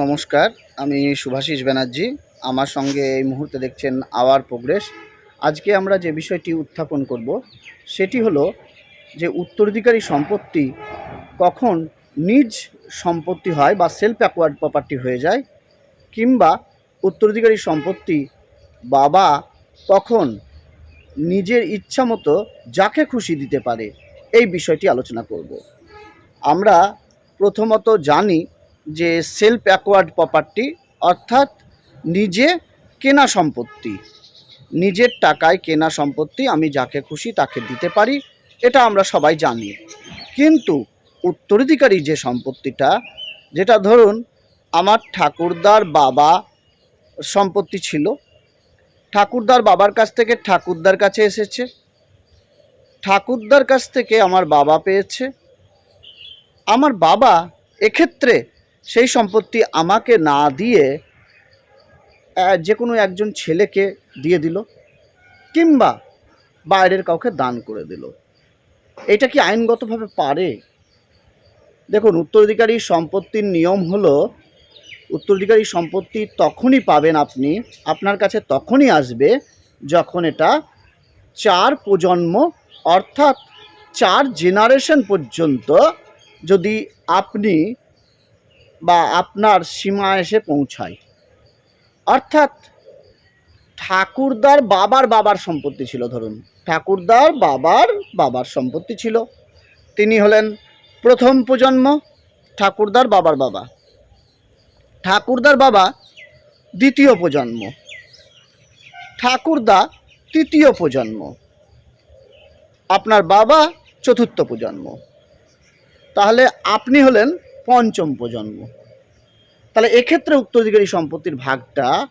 নমস্কার, আমি শুভাশিস ব্যানার্জি। আমার সঙ্গে এই মুহূর্তে দেখছেন আওয়ার প্রোগ্রেস। আজকে আমরা যে বিষয়টি উত্থাপন করব, সেটি হলো যে উত্তরাধিকারী সম্পত্তি কখন নিজ সম্পত্তি হয় বা সেলফ অ্যাকোয়ার্ড প্রপার্টি হয়ে যায়, কিংবা উত্তরাধিকারী সম্পত্তি বাবা কখন নিজের ইচ্ছা মতো যাকে খুশি দিতে পারে, এই বিষয়টি আলোচনা করব। আমরা প্রথমত জানি যে সেলফ অ্যাকোয়ার্ড প্রপার্টি অর্থাৎ নিজে কেনা সম্পত্তি। নিজের টাকায় কেনা সম্পত্তি, আমি যাকে খুশি তাকে দিতে পারি, এটা আমরা সবাই জানি। কিন্তু উত্তরাধিকারী যে সম্পত্তিটা, যেটা ধরুন আমার ঠাকুরদার বাবা সম্পত্তি ছিল, ঠাকুরদার বাবার কাছ থেকে ঠাকুরদার কাছে এসেছে, ঠাকুরদার কাছ থেকে আমার বাবা পেয়েছে, আমার বাবা এক্ষেত্রে সেই সম্পত্তি আমাকে না দিয়ে যে কোনো একজন ছেলেকে দিয়ে দিল, কিংবা বাইরের কাউকে দান করে দিল। এটা কি আইনগতভাবে পারে? দেখুন, উত্তরাধিকারী সম্পত্তির নিয়ম হলো, উত্তরাধিকারী সম্পত্তি তখনই পাবেন আপনি, আপনার কাছে তখনই আসবে যখন এটা চার প্রজন্ম, অর্থাৎ চার জেনারেশন পর্যন্ত যদি আপনি বা আপনার সীমা এসে পৌঁছায়। অর্থাৎ ঠাকুরদার বাবার বাবার সম্পত্তি ছিল, ধরুন। ঠাকুরদার বাবার বাবার সম্পত্তি ছিল। তিনি হলেন প্রথম প্রজন্ম, ঠাকুরদার বাবার বাবা। ঠাকুরদার বাবা দ্বিতীয় প্রজন্ম। ঠাকুরদা তৃতীয় প্রজন্ম। আপনার বাবা চতুর্থ প্রজন্ম। তাহলে আপনি হলেন পঞ্চম প্রজন্ম। তাহলে এক্ষেত্রে উত্তরাধিকারী সম্পত্তির ভাগটা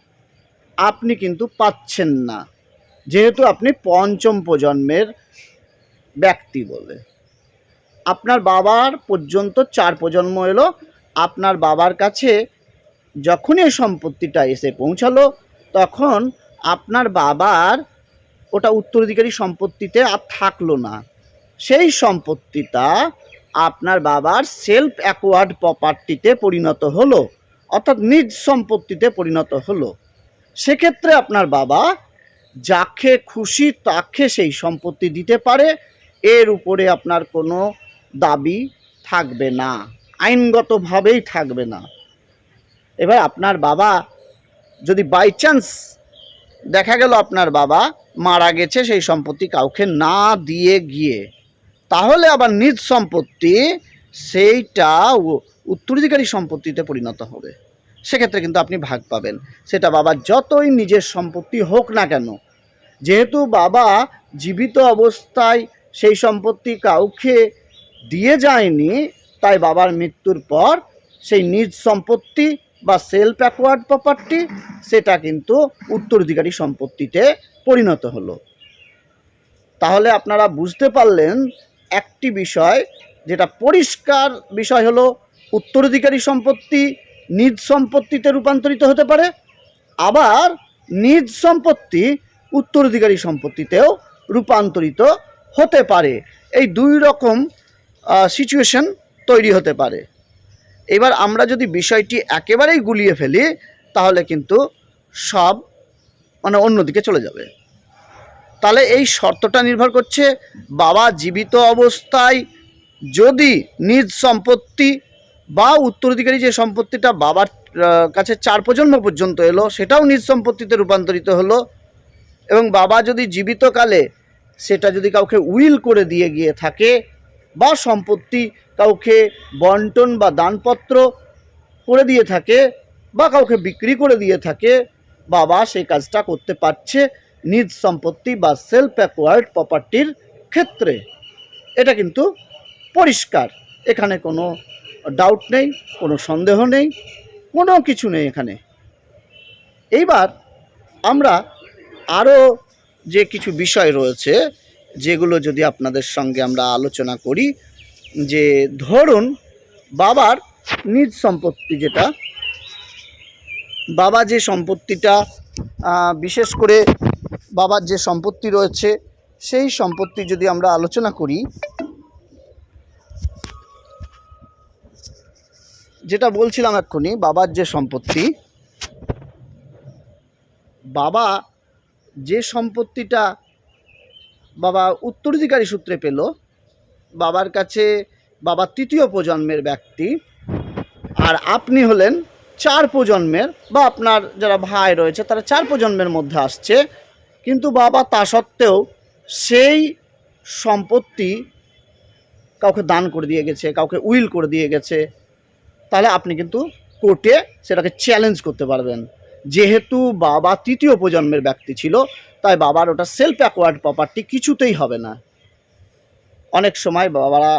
আপনি কিন্তু পাচ্ছেন না। যেহেতু আপনি পঞ্চম প্রজন্মের ব্যক্তি বলে। আপনার বাবার পর্যন্ত চার প্রজন্ম এলো, আপনার বাবার কাছে যখনই এই সম্পত্তিটা এসে পৌঁছালো, তখন আপনার বাবার ওটা উত্তরাধিকারী সম্পত্তিতে আর থাকল না। সেই সম্পত্তিটা আপনার বাবার সেলফ অ্যাকোয়ার্ড প্রপার্টিতে পরিণত হলো, অর্থাৎ নিজ সম্পত্তিতে পরিণত হলো। সেক্ষেত্রে আপনার বাবা যাকে খুশি তাকে সেই সম্পত্তি দিতে পারে, এর উপরে আপনার কোনো দাবি থাকবে না, আইনগতভাবেই থাকবে না। এবার আপনার বাবা যদি বাই চান্স দেখা গেল আপনার বাবা মারা গেছে, সেই সম্পত্তি কাউকে না দিয়ে গিয়ে তাহলে আবার নিজ সম্পত্তি সেইটা উত্তরাধিকারী সম্পত্তিতে পরিণত হবে। সেক্ষেত্রে কিন্তু আপনি ভাগ পাবেন। সেটা বাবার যতই নিজের সম্পত্তি হোক না কেন, যেহেতু বাবা জীবিত অবস্থায় সেই সম্পত্তি কাউকে দিয়ে যায়নি, তাই বাবার মৃত্যুর পর সেই নিজ সম্পত্তি বা সেলফ অ্যাকোয়ার্ড প্রপার্টি সেটা কিন্তু উত্তরাধিকারী সম্পত্তিতে পরিণত হলো। তাহলে আপনারা বুঝতে পারলেন একটি বিষয়, যেটা পরিষ্কার বিষয় হলো, উত্তরাধিকারী সম্পত্তি নিজ সম্পত্তিতে রূপান্তরিত হতে পারে, আবার নিজ সম্পত্তি উত্তরাধিকারী সম্পত্তিতেও রূপান্তরিত হতে পারে। এই দুই রকম সিচুয়েশন তৈরি হতে পারে। এবার আমরা যদি বিষয়টি একেবারেই গুলিয়ে ফেলি, তাহলে কিন্তু সব মানে অন্যদিকে চলে যাবে। তাহলে এই শর্তটা নির্ভর করছে বাবা জীবিত অবস্থায় যদি নিজ সম্পত্তি বা উত্তরাধিকারী যে সম্পত্তিটা বাবার কাছে চার প্রজন্ম পর্যন্ত এলো, সেটাও নিজ সম্পত্তিতে রূপান্তরিত হলো এবং বাবা যদি জীবিতকালে সেটা যদি কাউকে উইল করে দিয়ে গিয়ে থাকে বা সম্পত্তি কাউকে বন্টন বা দানপত্র করে দিয়ে থাকে বা কাউকে বিক্রি করে দিয়ে থাকে, বাবা সেই কাজটা করতে পারছে নিজ সম্পত্তি বা সেলফ অ্যাকোয়ার্ড প্রপার্টির ক্ষেত্রে। এটা কিন্তু পরিষ্কার। এখানে কোনো ডাউট নেই, কোনো সন্দেহ নেই, কোনো কিছু নেই এখানে। এইবার আমরা আরও যে কিছু বিষয় রয়েছে, যেগুলো যদি আপনাদের সঙ্গে আমরা আলোচনা করি, যে ধরুন বাবার নিজ সম্পত্তি যেটা, বাবা যে সম্পত্তিটা বিশেষ করে বাবার যে সম্পত্তি রয়েছে, সেই সম্পত্তি যদি আমরা আলোচনা করি, যেটা বলছিলাম এক্ষুনি, বাবার যে সম্পত্তি, বাবা যে সম্পত্তিটা বাবা উত্তরাধিকারী সূত্রে পেল, বাবার কাছে বাবা তৃতীয় প্রজন্মের ব্যক্তি, আর আপনি হলেন চার প্রজন্মের, বা আপনার যারা ভাই রয়েছে, তারা চার প্রজন্মের মধ্যে আসছে কিন্তু বাবা তা সত্ত্বেও সেই সম্পত্তি কাউকে দান করে দিয়ে গেছে, কাউকে উইল করে দিয়ে গেছে, তাহলে আপনি কিন্তু কোর্টে সেটাকে চ্যালেঞ্জ করতে পারবেন। যেহেতু বাবা তৃতীয় প্রজন্মের ব্যক্তি ছিল, তাই বাবার ওটা সেলফ অ্যাকোয়ার্ড প্রপার্টি কিছুতেই হবে না। অনেক সময় বাবারা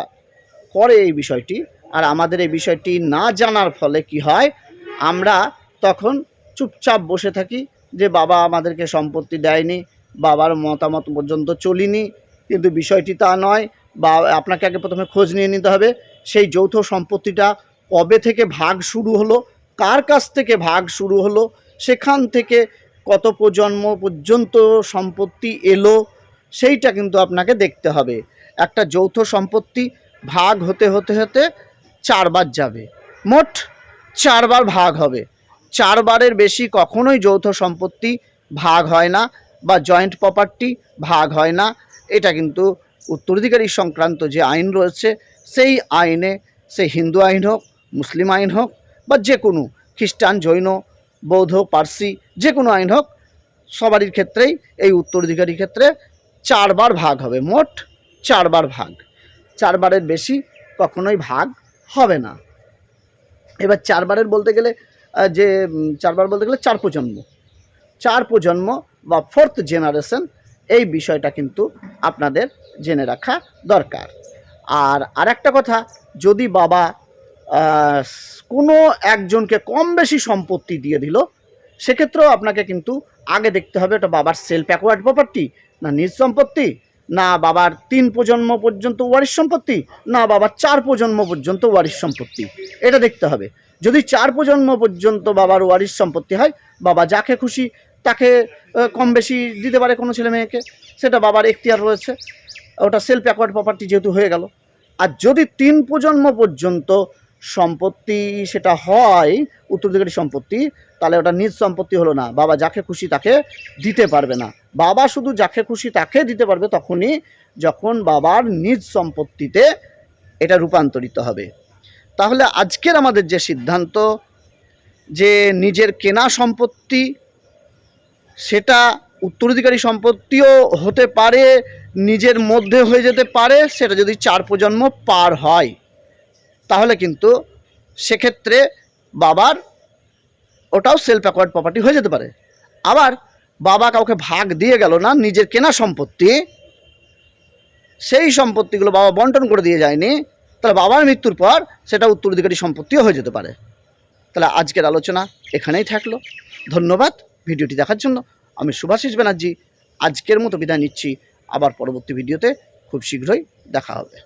করে এই বিষয়টি, আর আমাদের এই বিষয়টি না জানার ফলে কি হয়, আমরা তখন চুপচাপ বসে থাকি যে বাবা আমাদেরকে সম্পত্তি দেয়নি, বাবার মতামত পর্যন্ত চলিনি, কিন্তু বিষয়টি তা নয়, বা আপনাকে আগে প্রথমে খোঁজ নিয়ে নিতে হবে, সেই যৌথ সম্পত্তিটা কবে থেকে ভাগ শুরু হলো, কার কাছ থেকে ভাগ শুরু হলো, সেখান থেকে কত প্রজন্ম পর্যন্ত সম্পত্তি এলো, সেইটা কিন্তু আপনাকে দেখতে হবে। একটা যৌথ সম্পত্তি ভাগ হতে হতে হতে চারবার যাবে, মোট চারবার ভাগ হবে। চারবারের বেশি কখনোই যৌথ সম্পত্তি ভাগ হয় না বা জয়েন্ট প্রপার্টি ভাগ হয় না। এটা কিন্তু উত্তরাধিকারী সংক্রান্ত যে আইন রয়েছে, সেই আইনে সে হিন্দু আইন হোক, মুসলিম আইন হোক বা যে কোনো খ্রিস্টান, জৈন, বৌদ্ধ, পার্সি যে কোনো আইন হোক, সবারই ক্ষেত্রেই এই উত্তরাধিকারী ক্ষেত্রে চারবার ভাগ হবে, মোট চারবার ভাগ। চারবারের বেশি কখনোই ভাগ হবে না। এবার চারবারের বলতে গেলে যে চারবার বলতে গেলে চার প্রজন্ম। চার প্রজন্ম বা ফোর্থ জেনারেশন এই বিষয়টা কিন্তু আপনাদের জেনে রাখা দরকার। আর আরেকটা কথা, যদি বাবা কোনো একজনকে কম বেশি সম্পত্তি দিয়ে দিল, সেক্ষেত্রেও আপনাকে কিন্তু আগে দেখতে হবে ওটা বাবার সেলফ অ্যাকোয়ার্ড প্রপার্টি না নিজ সম্পত্তি, না বাবার তিন প্রজন্ম পর্যন্ত ওয়ারিশ সম্পত্তি, না বাবার চার প্রজন্ম পর্যন্ত ওয়ারিশ সম্পত্তি। এটা দেখতে হবে। যদি চার প্রজন্ম পর্যন্ত বাবার ওয়ারিশ সম্পত্তি হয়, বাবা যাকে খুশি তাকে কম বেশি দিতে পারে কোনো ছেলে মেয়েকে, সেটা বাবার এখতিয়ার রয়েছে। ওটা সেলফ অ্যাকোয়ার্ড প্রপার্টি যেহেতু হয়ে গেল। আর যদি তিন প্রজন্ম পর্যন্ত সম্পত্তি সেটা হয়, উত্তরাধিকারী সম্পত্তি, তাহলে ওটা নিজ সম্পত্তি হলো না। বাবা যাকে খুশি তাকে দিতে পারবে না। বাবা শুধু যাকে খুশি তাকে দিতে পারবে তখনই যখন বাবার নিজ সম্পত্তিতে এটা রূপান্তরিত হবে। তাহলে আজকের আমাদের যে সিদ্ধান্ত যে নিজের কেনা সম্পত্তি, সেটা উত্তরাধিকারী সম্পত্তিও হতে পারে, নিজের মধ্যে হয়ে যেতে পারে, সেটা যদি চার প্রজন্ম পার হয়, তাহলে কিন্তু সেক্ষেত্রে বাবার ওটাও সেলফ অ্যাকোয়ার্ড প্রপার্টি হয়ে যেতে পারে। আবার বাবা কাউকে ভাগ দিয়ে গেল না, নিজের কেনা সম্পত্তি, সেই সম্পত্তিগুলো বাবা বন্টন করে দিয়ে যায়নি তাহলে বাবার মৃত্যুর পর সেটা উত্তরাধিকারী সম্পত্তিও হয়ে যেতে পারে। তাহলে আজকের আলোচনা এখানেই থাকল। ধন্যবাদ ভিডিওটি দেখার জন্য। আমি সুভাষিস ব্যানার্জি, আজকের মতো বিদায় নিচ্ছি। আবার পরবর্তী ভিডিওতে খুব শীঘ্রই দেখা হবে।